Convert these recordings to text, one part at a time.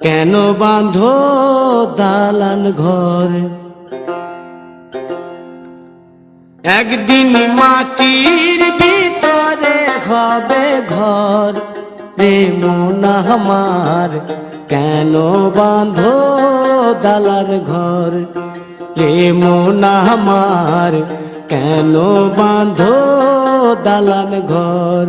কেন বাঁধো দালান ঘর? একদিন মাটির ভিতরে হবে ঘর। রে মোনামার কেন বাঁধো দালান ঘর? রে মোনামার কেন বাঁধো দালান ঘর?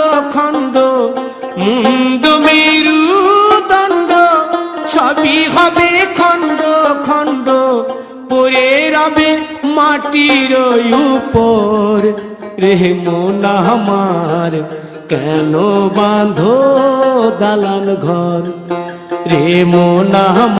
মুন্ড মেরু দণ্ড সবই হবে খণ্ড খণ্ড। পরে রবে মাটির উপর। রে মোনা আমার, কেন বাঁধো দালান ঘর? রে মোনা